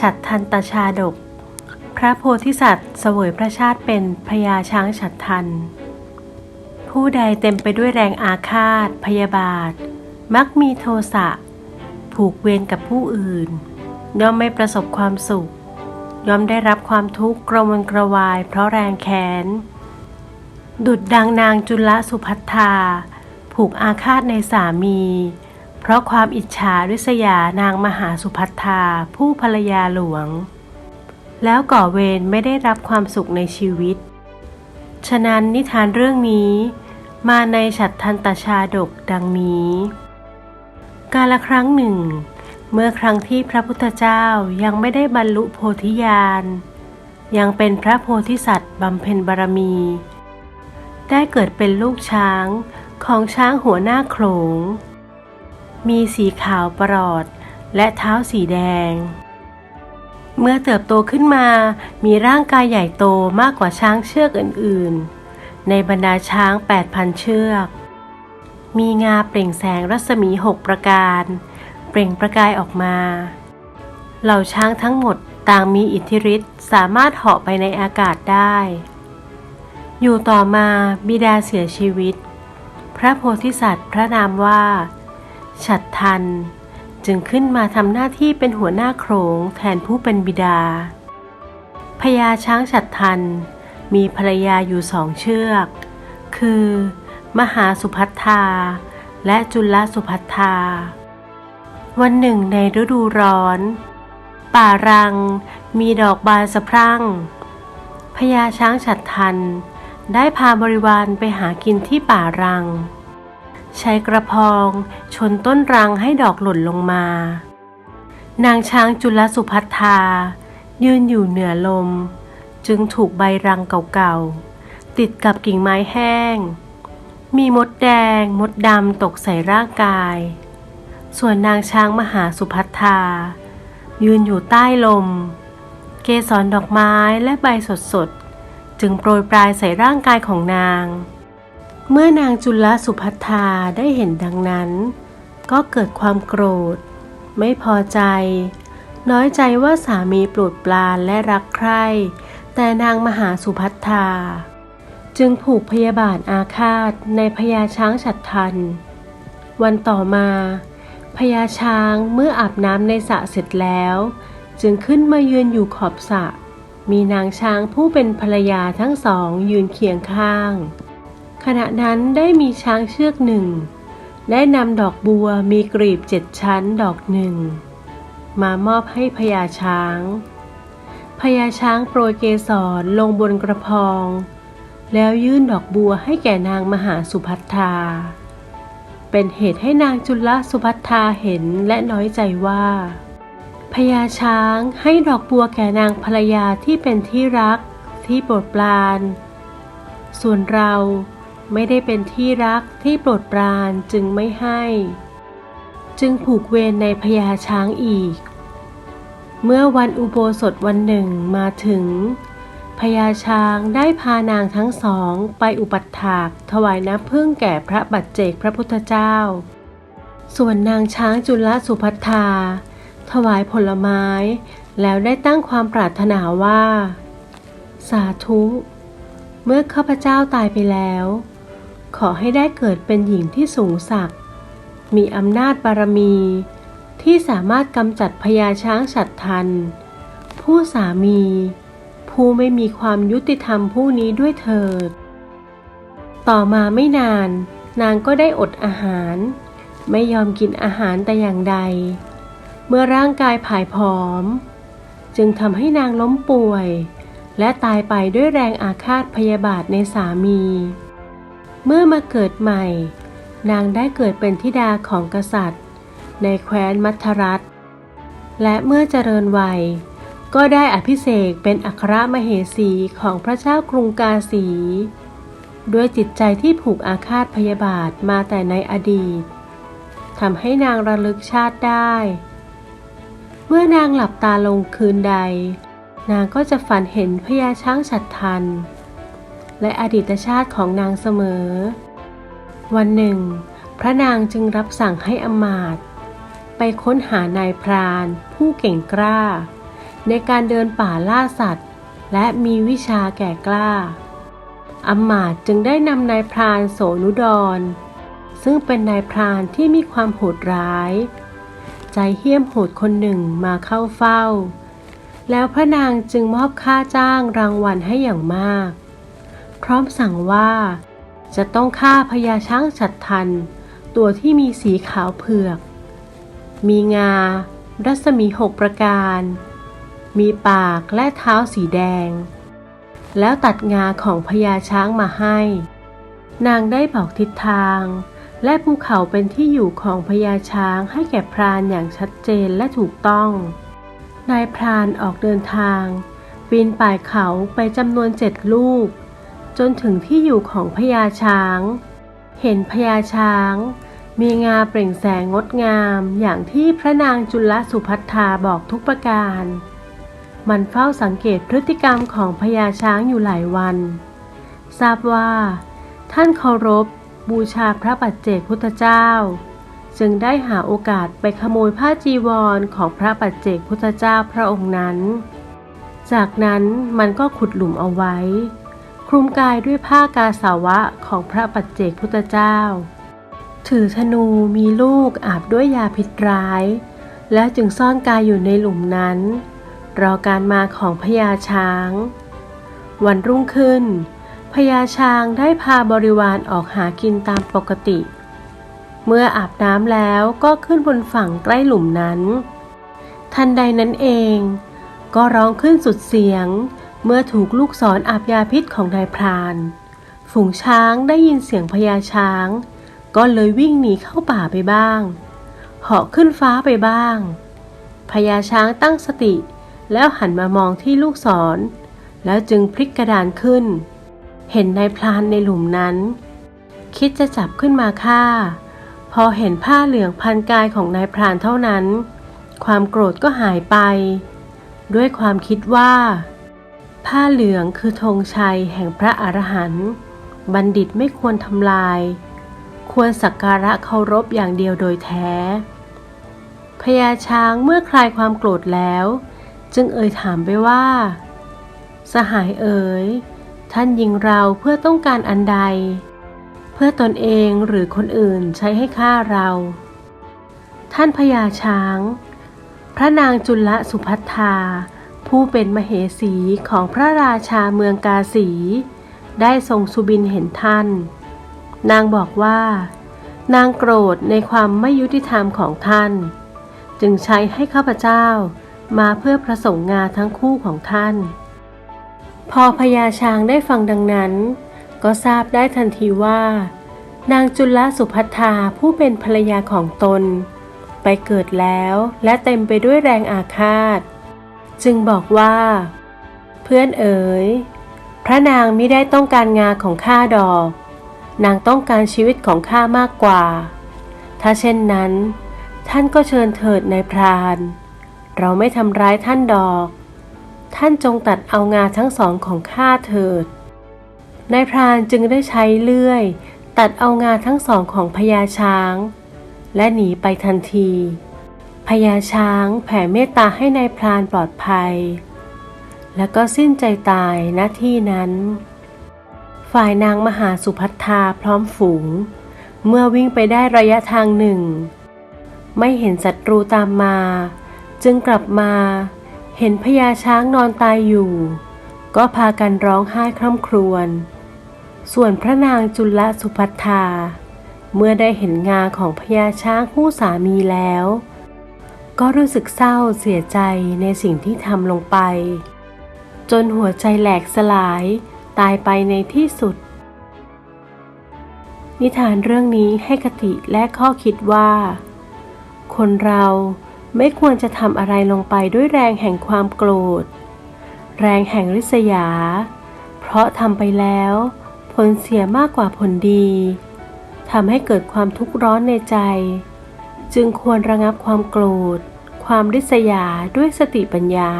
ฉัตรทันตชาดก พระโพธิสัตว์เสวยพระชาติเป็นพญาช้างฉัตรทัน ผู้ใดเต็มไปด้วยแรงอาฆาต พยาบาท มักมีโทสะ ผูกเวรกับผู้อื่น ย่อมไม่ประสบความสุข ย่อมได้รับความทุกข์กระวนกระวาย เพราะแรงแค้น ดุดดังนางจุลสุพัทธา ผูกอาฆาตในสามี ราะความอิจฉาริษยานางมหาสุพัทธาผู้ภรรยาหลวง แล้วก่อเวรไม่ได้รับความสุขในชีวิต ฉะนั้นนิทานเรื่องนี้มาในฉัตรทันตชาดกดังนี้ กาลครั้งหนึ่ง เมื่อครั้งที่พระพุทธเจ้ายังไม่ได้บรรลุโพธิญาณ ยังเป็นพระโพธิสัตว์บำเพ็ญบารมี ได้เกิดเป็นลูกช้างของช้างหัวหน้าโขลง มีสีขาวประหลอด และเท้าสีแดง เมื่อเติบโตขึ้นมา มีร่างกายใหญ่โตมากกว่าช้างเชือกอื่น ๆ ในบรรดาช้าง 8,000 เชือก มีงาเปล่งแสงรัศมีหกประการ เปล่งประกายออกมา เหล่าช้างทั้งหมดต่างมีอิทธิฤทธิ์สามารถเหาะไปในอากาศได้ อยู่ต่อมาบิดาเสียชีวิต พระโพธิสัตว์พระนามว่า ฉัตรทัน จึงขึ้นมาทำหน้าที่เป็นหัวหน้าโขงแทนผู้เป็นบิดาพญาช้างฉัตรทัน มีภรรยาอยู่สองเชือก คือ มหาสุพัทธา และจุลสุพัทธา วันหนึ่งในฤดูร้อน ป่ารังมีดอกบานสะพรั่งพญาช้างฉัตรทัน ได้พาบริวารไปหากินที่ป่ารัง ใช้กระพอง ชนต้นรังให้ดอกหล่นลงมา นางช้างจุลสุพัทธา ยืนอยู่เหนือลม จึงถูกใบรังเก่าๆ ติดกับกิ่งไม้แห้ง มีมดแดงมดดำตกใส่ร่างกาย ส่วนนางช้างมหาสุพัทธา ยืนอยู่ใต้ลม เกสรดอกไม้และใบสดๆ จึงโปรยปลายใส่ร่างกายของนาง เมื่อนางจุลสุพัทธาได้เห็นดังนั้น ก็เกิดความโกรธ ไม่พอใจ น้อยใจว่าสามีปรดปรานและรักใคร่แต่นางมหาสุพัทธา จึงผูกพยาบาทอาฆาตในพญาช้างฉัตรทัน วันต่อมาพญาช้างเมื่ออาบน้ำในสระเสร็จแล้ว จึงขึ้นมายืนอยู่ขอบสระมีนางช้างผู้เป็นภรรยาทั้งสองยืนเคียงข้าง ขณะนั้นได้มีช้างเชือกหนึ่ง ได้นำดอกบัวมีกลีบเจ็ดชั้นดอกหนึ่ง มามอบให้พญาช้างพญาช้างโปรยเกสรลงบนกระพอง แล้วยื่นดอกบัวให้แก่นางมหาสุพัทธา เป็นเหตุให้นางจุลสุพัทธาเห็นและน้อยใจว่าพญาช้างให้ดอกบัวแก่นางภรรยาที่เป็นที่รักที่โปรดปราน ส่วนเรา ไม่ได้เป็นที่รักที่โปรดปรานจึงไม่ให้ จึงผูกเวรในพญาช้างอีก เมื่อวันอุโบสถวันหนึ่งมาถึงพญาช้างได้พานางทั้งสองไปอุปัฏฐากถวายน้ำพึ่งแก่พระบัจเจกพระพุทธเจ้า ส่วนนางช้างจุลสุพัทธาถวายผลไม้ แล้วได้ตั้งความปรารถนาว่า สาธุ เมื่อข้าพเจ้าตายไปแล้ว ขอให้ได้เกิดเป็นหญิงที่สูงศักดิ์มีอำนาจบารมี ที่สามารถกำจัดพญาช้างฉัตรทัน ผู้สามี ผู้ไม่มีความยุติธรรมผู้นี้ด้วยเถิด ต่อมาไม่นาน นางก็ได้อดอาหาร ไม่ยอมกินอาหารแต่อย่างใด เมื่อร่างกายผายผอม จึงทำให้นางล้มป่วย และตายไปด้วยแรงอาฆาตพยาบาทในสามี เมื่อมาเกิดใหม่ นางได้เกิดเป็นธิดาของกษัตริย์ ในแคว้นมัทรัฐ และเมื่อเจริญวัย ก็ได้อภิเษกเป็นอัครมเหสีของพระเจ้ากรุงกาสี ด้วยจิตใจที่ผูกอาฆาตพยาบาทมาแต่ในอดีตทำให้นางระลึกชาติได้ เมื่อนางหลับตาลงคืนใด นางก็จะฝันเห็นพญาช้างฉัตรทัน และอดีตชาติของนางเสมอ วันหนึ่ง พระนางจึงรับสั่งให้อมาตไปค้นหานายพราน ผู้เก่งกล้า ในการเดินป่าล่าสัตว์ และมีวิชาแก่กล้าอมาตจึงได้นำนายพรานโสนุดร ซึ่งเป็นนายพรานที่มีความโหดร้าย ใจเหี้ยมโหดคนหนึ่งมาเข้าเฝ้า แล้วพระนางจึงมอบค่าจ้างรางวัลให้อย่างมาก ร้อมสั่งว่า จะต้องฆ่าพญาช้างฉัดทัน ตัวที่มีสีขาวเผือก มีงา รัศมีหกประการ มีปากและเท้าสีแดง แล้วตัดงาของพญาช้างมาให้ นางได้บอกทิศทาง และภูเขาเป็นที่อยู่ของพญาช้างให้แก่พรานอย่างชัดเจนและถูกต้องนายพรานออกเดินทาง ปีนป่ายเขาไปจำนวนเจ็ดลูก จนถึงที่อยู่ของพญาช้าง เห็นพญาช้าง มีงาเปล่งแสงงดงามอย่างที่พระนางจุลสุพัทธาบอกทุกประการ มันเฝ้าสังเกตพฤติกรรมของพญาช้างอยู่หลายวัน ทราบว่า ท่านเคารพบูชาพระปัจเจกพุทธเจ้า จึงได้หาโอกาสไปขโมยผ้าจีวรของพระปัจเจกพุทธเจ้าพระองค์นั้น จากนั้นมันก็ขุดหลุมเอาไว้ คลุมกายด้วยผ้ากาสาวะของพระปัจเจกพุทธเจ้า ถือธนูมีลูกอาบด้วยยาพิษร้าย แล้วจึงซ่อนกายอยู่ในหลุมนั้น รอการมาของพญาช้าง วันรุ่งขึ้นพญาช้างได้พาบริวารออกหากินตามปกติ เมื่ออาบน้ำแล้วก็ขึ้นบนฝั่งใกล้หลุมนั้น ทันใดนั้นเอง ก็ร้องขึ้นสุดเสียง เมื่อถูกลูกศรอาบยาพิษของนายพราน ฝูงช้างได้ยินเสียงพญาช้าง ก็เลยวิ่งหนีเข้าป่าไปบ้าง เหาะขึ้นฟ้าไปบ้าง พญาช้างตั้งสติ แล้วหันมามองที่ลูกศร แล้วจึงพลิกกระดานขึ้น เห็นนายพรานในหลุมนั้น คิดจะจับขึ้นมาฆ่า พอเห็นผ้าเหลืองพันกายของนายพรานเท่านั้น ความโกรธก็หายไป ด้วยความคิดว่า ผ้าเหลืองคือธงชัยแห่งพระอรหันต์บัณฑิตไม่ควรทำลาย ควรสักการะเคารพอย่างเดียวโดยแท้ พญาช้างเมื่อคลายความโกรธแล้ว จึงเอ่ยถามไปว่า สหายเอ๋ยท่านยิงเราเพื่อต้องการอันใด เพื่อตนเองหรือคนอื่นใช้ให้ฆ่าเรา ท่านพญาช้าง พระนางจุลสุพัทธา ผู้เป็นมเหสีของพระราชาเมืองกาสี ได้ทรงสุบินเห็นท่าน นางบอกว่า นางโกรธในความไม่ยุติธรรมของท่าน จึงใช้ให้ข้าพเจ้ามาเพื่อประสงค์งาทั้งคู่ของท่าน พอพญาช้างได้ฟังดังนั้น ก็ทราบได้ทันทีว่า นางจุลสุพัทธาผู้เป็นภรรยาของตน ไปเกิดแล้วและเต็มไปด้วยแรงอาฆาต จึงบอกว่า เพื่อนเอ๋ย พระนางไม่ได้ต้องการงาของข้าดอก นางต้องการชีวิตของข้ามากกว่า ถ้าเช่นนั้น ท่านก็เชิญเถิดนายพราน เราไม่ทำร้ายท่านดอก ท่านจงตัดเอางาทั้งสองของข้าเถิดนายพรานจึงได้ใช้เลื่อย ตัดเอางาทั้งสองของพญาช้าง และหนีไปทันที พญาช้างแผ่เมตตาให้ในายพรานปลอดภัย แล้วก็สิ้นใจตายณที่นั้น ฝ่ายนางมหาสุพัทธาพร้อมฝูง เมื่อวิ่งไปได้ระยะทางหนึ่ง ไม่เห็นศัตรูตามมา จึงกลับมา เห็นพญาช้างนอนตายอยู่ ก็พากันร้องไห้คร่ำครวญ ส่วนพระนางจุลสุพัทธา เมื่อได้เห็นงาของพญาช้างคู่สามีแล้ว ก็รู้สึกเศร้าเสียใจในสิ่งที่ทำลงไป จนหัวใจแหลกสลาย ตายไปในที่สุด นิทานเรื่องนี้ให้คติและข้อคิดว่า คนเราไม่ควรจะทำอะไรลงไปด้วยแรงแห่งความโกรธ แรงแห่งริษยา เพราะทำไปแล้ว ผลเสียมากกว่าผลดีทำให้เกิดความทุกข์ร้อนในใจ จึงควรระงับความโกรธ ความริษยาด้วยสติปัญญา